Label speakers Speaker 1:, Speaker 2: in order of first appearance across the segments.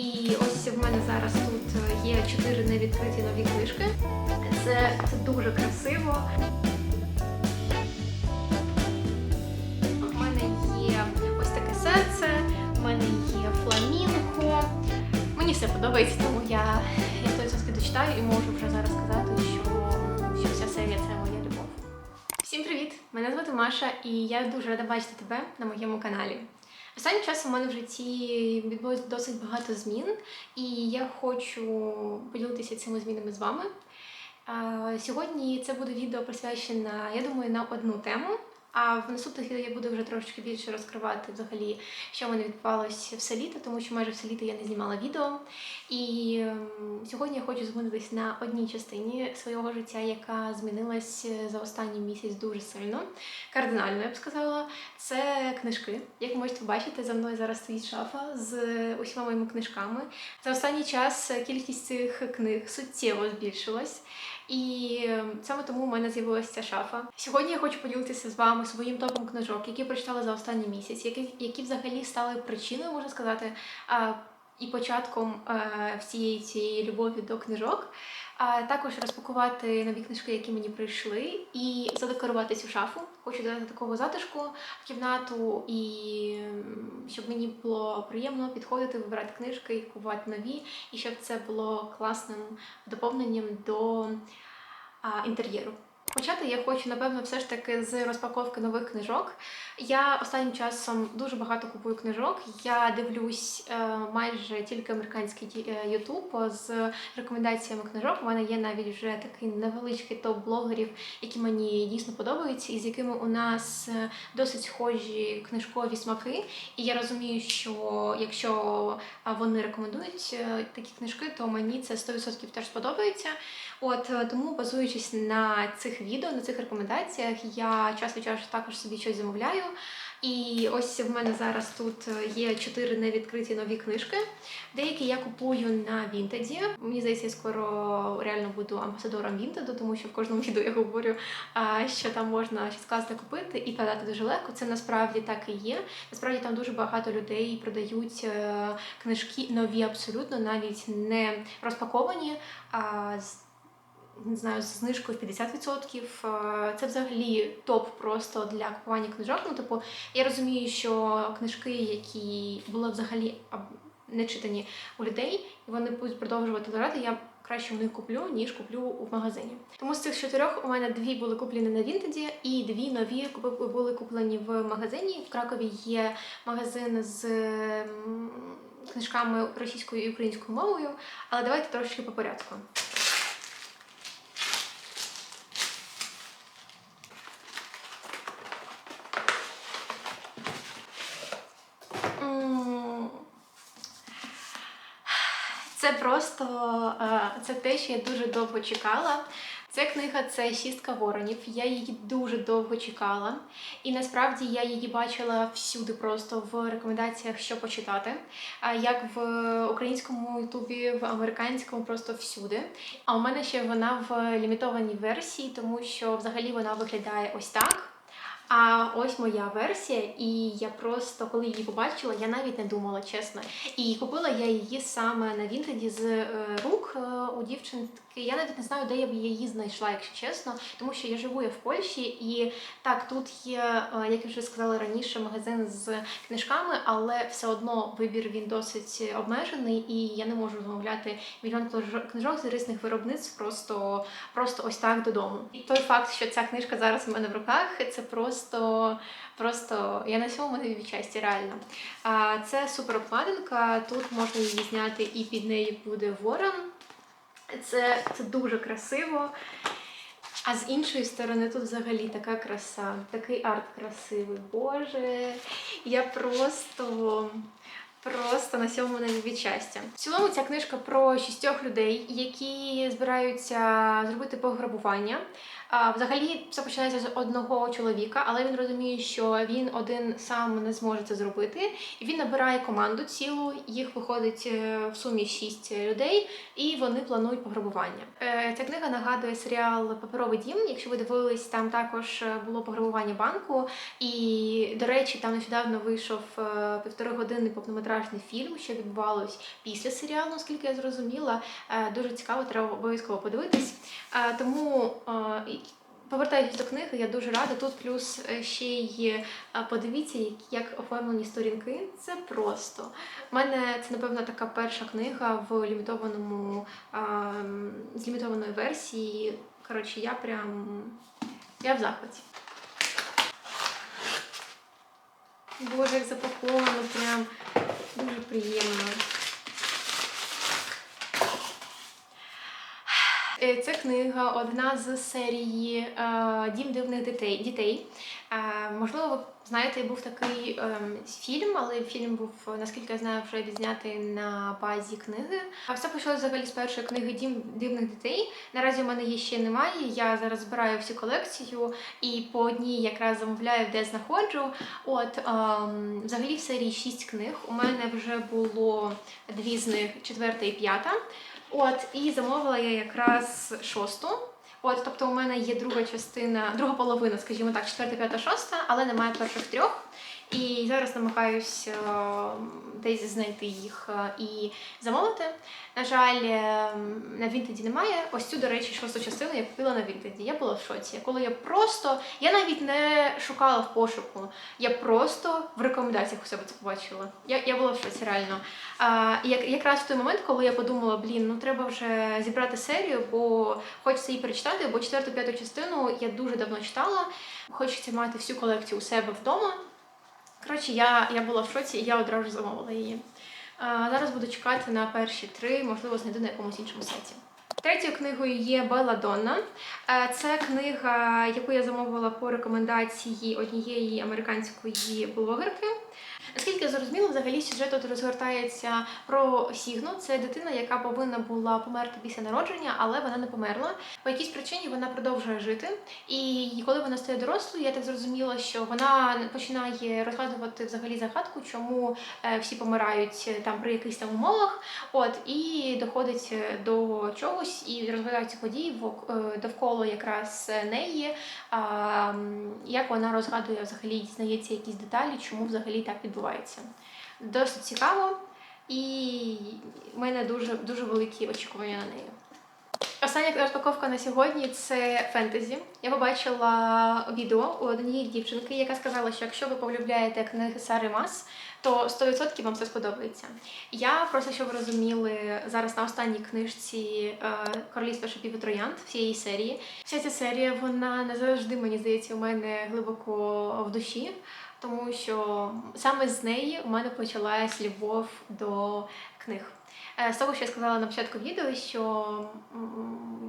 Speaker 1: І ось в мене зараз тут є чотири невідкриті нові книжки. Це, це дуже красиво. У мене є ось таке серце, в мене є фламінго. Мені все подобається, тому я, я точно дочитаю і можу вже зараз сказати, що, що ця серія це моя любов. Всім привіт! Мене звати Маша, і я дуже рада бачити тебе на моєму каналі. Останнім часом у мене в житті відбулось досить багато змін, і я хочу поділитися цими змінами з вами. Сьогодні це буде відео присвячене, я думаю, на одну тему. А в наступних відео я буду вже трошки більше розкривати взагалі, що мене відбувалося все літо, тому що майже все літо я не знімала відео. І ем, сьогодні я хочу зупинитись на одній частині свого життя, яка змінилась за останній місяць дуже сильно. Кардинально, я б сказала. Це книжки. Як ви можете побачити, за мною зараз стоїть шафа з усіма моїми книжками. За останній час кількість цих книг суттєво збільшилась. І саме тому у мене з'явилася ця шафа. Сьогодні я хочу поділитися з вами своїм топом книжок, які прочитала за останній місяць, які, які взагалі стали причиною, можна сказати, і початком е, всієї цієї любові до книжок. Також розпакувати нові книжки, які мені прийшли, і задекорувати цю шафу. Хочу додати такого затишку в кімнату, і щоб мені було приємно підходити, вибирати книжки і купувати нові, і щоб це було класним доповненням до а, інтер'єру. Почати я хочу, напевно, все ж таки з розпаковки нових книжок. Я останнім часом дуже багато купую книжок. Я дивлюсь е, майже тільки американський YouTube з рекомендаціями книжок. У мене є навіть вже такий невеличкий топ блогерів, які мені дійсно подобаються, і з якими у нас е, досить схожі книжкові смаки. І я розумію, що якщо е, вони рекомендують е, такі книжки, то мені це 100% теж сподобається. От е, тому, базуючись на цих відео, на цих рекомендаціях, я час від часу також собі щось замовляю. І ось в мене зараз тут е, є чотири невідкриті нові книжки. Деякі я купую на Вінтеді. Мені здається, я скоро реально буду амбасадором Вінтеду, тому що в кожному відео я говорю, що там можна щось класне купити і продати дуже легко. Це насправді так і є. Насправді там дуже багато людей продають е, книжки нові абсолютно, навіть не розпаковані. а не знаю, з знижкою в 50%. Е, Це взагалі топ просто для купування книжок. Ну, типу, я розумію, що книжки, які були взагалі не читані у людей, і вони будуть продовжувати лежати, я краще в них куплю, ніж куплю в магазині. Тому з цих чотирьох у мене дві були куплені на Вінтеді, і дві нові були куплені в магазині. В Кракові є магазин з книжками російською і українською мовою, але давайте трошки по порядку. Просто е, це те, що я дуже довго чекала. Ця книга це шістка воронів. Я її дуже довго чекала, і насправді я її бачила всюди, просто в рекомендаціях, що почитати. Як в українському ютубі, в американському, просто всюди. А у мене ще вона в лімітованій версії, тому що взагалі вона виглядає ось так. А ось моя версія, і я просто, коли її побачила, я навіть не думала, чесно. І купила я її саме на Вінтеді з е, рук е, у дівчинки. Я навіть не знаю, де я б її знайшла, якщо чесно, тому що я живу я в Польщі, і так, тут є, е, як я вже сказала раніше, магазин з книжками, але все одно вибір він досить обмежений, і я не можу замовляти мільйон книжок- з різних виробництв просто, просто ось так додому. І той факт, що ця книжка зараз у мене в руках, це просто, просто я на цьому від часті, реально. А, Це супер обкладинка, тут можна її зняти і під нею буде ворон. Це, це дуже красиво. А з іншої сторони, тут взагалі така краса, такий арт красивий. Боже, я просто. Просто на сьому не від щастя. В цілому ця книжка про шістьох людей, які збираються зробити пограбування. Взагалі, все починається з одного чоловіка, але він розуміє, що він один сам не зможе це зробити. І він набирає команду цілу, їх виходить е, в сумі шість людей, і вони планують пограбування. Е, Ця книга нагадує серіал Паперовий дім. Якщо ви дивились, там також е, було пограбування банку. І, до речі, там нещодавно вийшов півтори години повнометражний повнометражний фільм, що відбувалось після серіалу, наскільки я зрозуміла. Е, Дуже цікаво, треба обов'язково подивитись. Е, Тому е, повертаючись до книги, я дуже рада. Тут плюс ще й подивіться, як- оформлені сторінки. Це просто. У мене це, напевно, така перша книга в лімітованому з лімітованої версії. Коротше, я прям я в захваті. Боже, як запаковано, прям дуже приємно. Ця Це книга, одна з серії е, Дім дивних дітей. Е, Можливо, знаєте, був такий ем, фільм, але фільм був, наскільки я знаю, вже відзнятий на базі книги. А все почалося взагалі з першої книги Дім дивних дітей. Наразі у мене її ще немає. Я зараз збираю всю колекцію і по одній якраз замовляю, де знаходжу. От ем, взагалі в серії шість книг. У мене вже було дві з них, четверта і п'ята. От, і замовила я якраз шосту. От, тобто у мене є друга частина, друга половина, скажімо так, четверта, п'ята, шоста, але немає перших трьох. І зараз намагаюся десь знайти їх е, і замовити. На жаль, е, на Вінтеді немає. Ось цю, до речі, шосту частину я купила на Вінтеді. Я була в шоці. Коли я просто, я навіть не шукала в пошуку, я просто в рекомендаціях у себе це побачила. Я, я була в шоці, реально. А, як, якраз в той момент, коли я подумала, блін, ну треба вже зібрати серію, бо хочеться її перечитати, бо четверту п'яту частину я дуже давно читала. Хочеться мати всю колекцію у себе вдома. Коротше, я, я була в шоці і я одразу замовила її. Зараз буду чекати на перші три, можливо, знайду на якомусь іншому сайті. Третьою книгою є Белла Донна. Е, Це книга, яку я замовила по рекомендації однієї американської блогерки. Наскільки я зрозуміла, взагалі сюжет тут розгортається про Сігну. Це дитина, яка повинна була померти після народження, але вона не померла. По якійсь причині вона продовжує жити. І коли вона стає дорослою, я так зрозуміла, що вона починає розгадувати взагалі загадку, чому е, всі помирають е, там при якихось там умовах. От і доходить е, до чогось, і розгадаються події довкола якраз неї. Як вона розгадує взагалі, дізнається якісь деталі, чому взагалі так відбувається. Досить цікаво, і в мене дуже, дуже великі очікування на неї. Остання розпаковка на сьогодні це фентезі. Я побачила відео у однієї дівчинки, яка сказала, що якщо ви полюбляєте книги Сари Мас, то 100% вам це сподобається. Я просто щоб ви розуміли зараз на останній книжці е, Королівство шипів і троянд всієї серії. Вся ця серія вона не завжди, мені здається, у мене глибоко в душі, тому що саме з неї у мене почалась любов до книг. Е, З того, що я сказала на початку відео, що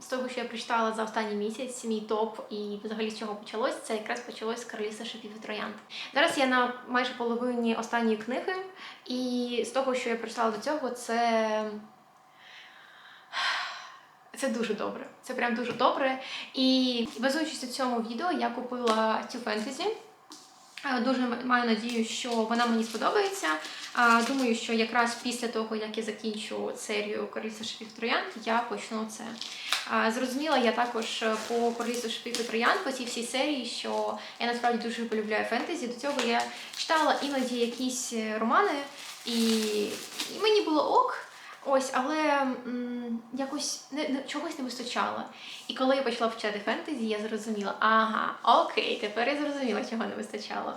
Speaker 1: з того, що я прочитала за останній місяць, мій топ і взагалі з чого почалось, це якраз почалось з королівства шипів і троянд. Зараз я на майже половині останньої книги, і з того, що я прочитала до цього, це. Це дуже добре. Це прям дуже добре. І базуючись на цьому відео, я купила цю фентезі. Дуже маю надію, що вона мені сподобається. Думаю, що якраз після того, як я закінчу серію Королівства шипів троянд, я почну це. Зрозуміла я також е, по Королівству шипів і троянд, по цій всій серії, що я насправді дуже полюбляю фентезі. До цього я читала іноді якісь е, романи, і мені було ок. Ось, але м, якось не, не, чогось не вистачало. І коли я почала вчити фентезі, я зрозуміла, ага, окей, тепер я зрозуміла, чого не вистачало.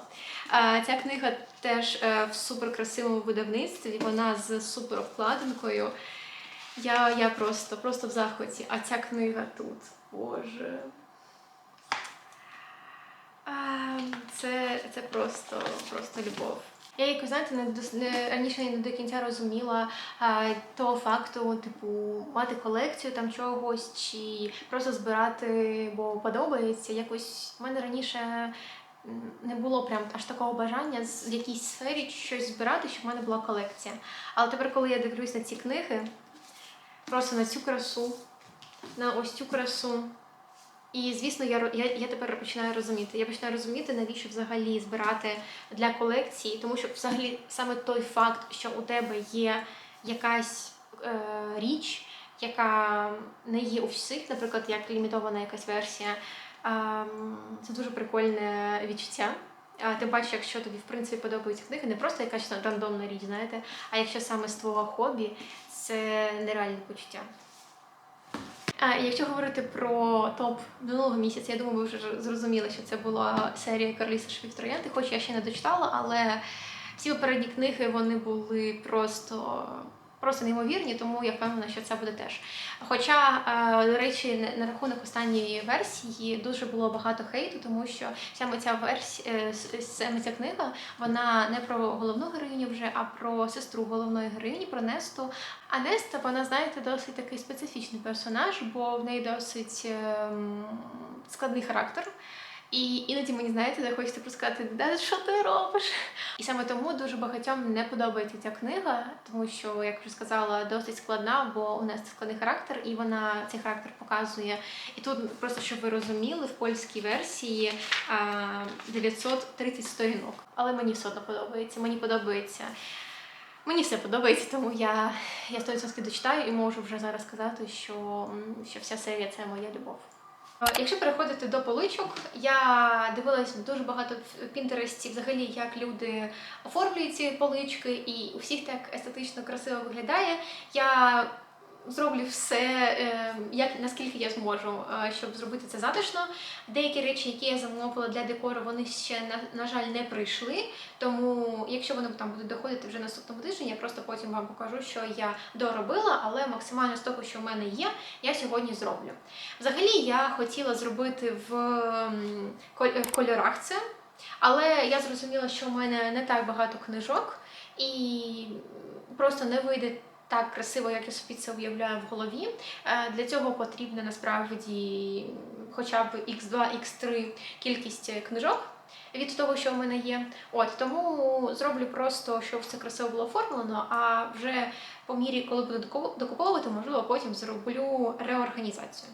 Speaker 1: А, ця книга теж е, в суперкрасивому видавництві, вона з супер обкладинкою. Я, я просто, просто в захваті. А ця книга тут. Боже. А, це, це просто, просто любов. Я якось знаєте, не, не раніше не до кінця розуміла а, того факту, типу, мати колекцію там чогось, чи просто збирати, бо подобається. Якось в мене раніше не було прям аж такого бажання в якійсь сфері щось збирати, щоб в мене була колекція. Але тепер, коли я дивлюсь на ці книги, просто на цю красу, на ось цю красу. І звісно, я, я, я тепер починаю розуміти. Я починаю розуміти, навіщо взагалі збирати для колекції, тому що взагалі саме той факт, що у тебе є якась е, річ, яка не є у всіх, наприклад, як лімітована якась версія, ем, це дуже прикольне відчуття. Тим паче, якщо тобі в принципі подобаються книги, не просто якась рандомна річ, знаєте, а якщо саме з твого хобі, це нереальне почуття. А, якщо говорити про топ минулого місяця, я думаю, ви вже зрозуміли, що це була серія Карліса Швіфтроянти, хоч я ще не дочитала, але всі попередні книги вони були просто. Просто неймовірні, тому я впевнена, що це буде теж. Хоча, е, до речі, на- рахунок останньої версії дуже було багато хейту, тому що саме ця версія, саме ця книга, вона не про головну героїню вже, а про сестру головної героїні, про Несту. А Неста, вона, знаєте, досить такий специфічний персонаж, бо в неї досить ем, складний характер. І іноді мені, знаєте, де хочеться сказати, да що ти робиш? І саме тому дуже багатьом не подобається ця книга, тому що, як вже сказала, досить складна, бо у нас це складний характер, і вона цей характер показує. І тут просто щоб ви розуміли, в польській версії а, 930 сторінок. Але мені все одно подобається. Мені подобається. Мені все подобається, тому я, я 100% дочитаю і можу вже зараз сказати, що, що вся серія це моя любов. Е, Якщо переходити до поличок, я дивилась дуже багато в Пінтересті, взагалі, як люди оформлюють ці полички, і у всіх так естетично красиво виглядає. Я зроблю все, е, як наскільки я зможу, е, щоб зробити це затишно. Деякі речі, які я замовила для декору, вони ще на, на жаль не прийшли. Тому, якщо вони там будуть доходити вже наступному тижні, я просто потім вам покажу, що я доробила, але максимально з того, що в мене є, я сьогодні зроблю. Взагалі, я хотіла зробити в в кольорах це, але я зрозуміла, що в мене не так багато книжок, і просто не вийде так красиво, як я собі це уявляю в голові. Е, Для цього потрібна насправді хоча б x2, x3 кількість книжок. Від того, що в мене є, от тому зроблю просто, щоб все красиво було оформлено. А вже по мірі, коли буду доку- докуповувати, можливо, потім зроблю реорганізацію.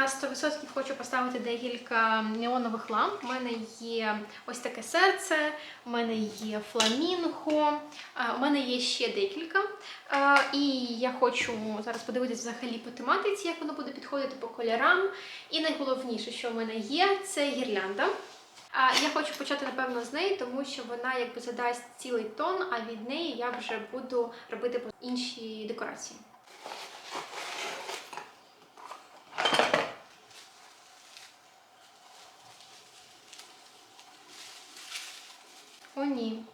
Speaker 1: Я 100% хочу поставити декілька неонових ламп. У мене є ось таке серце, у мене є фламінго, у мене є ще декілька. І я хочу зараз подивитися взагалі по тематиці, як воно буде підходити по кольорам. І найголовніше, що в мене є, це гірлянда. Я хочу почати, напевно, з неї, тому що вона якби задасть цілий тон, а від неї я вже буду робити інші декорації. О, ні.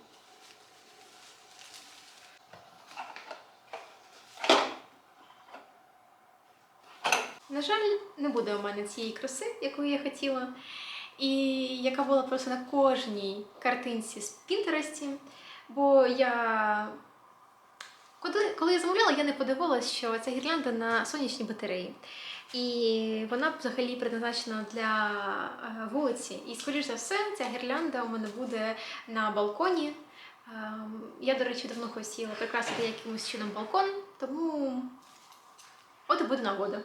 Speaker 1: На жаль, не буде у мене цієї краси, яку я хотіла, і яка була просто на кожній картинці з Пінтересті. Бо я. Коли, я замовляла, я не подивилась, що це гірлянда на сонячній батареї. І вона взагалі предназначена для е, вулиці. І, скоріш за все, ця гірлянда у мене буде на балконі. Ем, Я, до речі, давно хотіла прикрасити якимось чином балкон, тому от і буде нагода.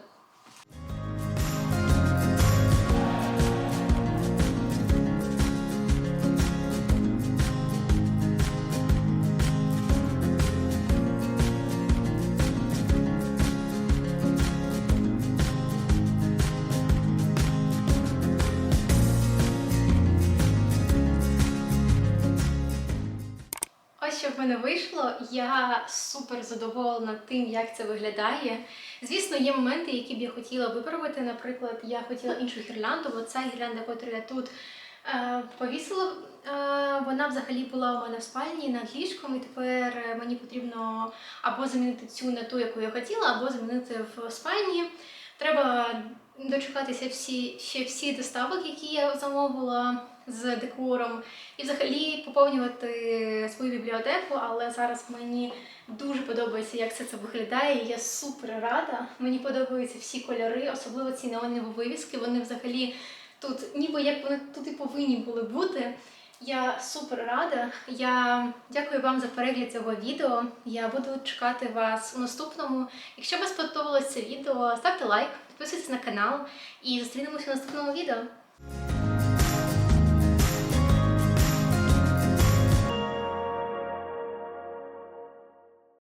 Speaker 1: Вийшло. Я супер задоволена тим, як це виглядає. Звісно, є моменти, які б я хотіла виправити. Наприклад, я хотіла іншу гірлянду, бо ця гірлянда, яка тут, Е, Повісила. е, Вона взагалі була у мене в спальні над ліжком, і тепер е, мені потрібно або замінити цю на ту, яку я хотіла, або замінити в спальні. Треба дочекатися всі, ще всі доставок, які я замовила з декором, і взагалі поповнювати свою бібліотеку, але зараз мені дуже подобається, як все це виглядає. Я супер рада. Мені подобаються всі кольори, особливо ці неонові вивіски. Вони взагалі тут, ніби як вони тут і повинні були бути. Я супер рада. Я дякую вам за перегляд цього відео. Я буду чекати вас у наступному. Якщо вам сподобалось це відео, ставте лайк, підписуйтесь на канал і зустрінемося у наступному відео.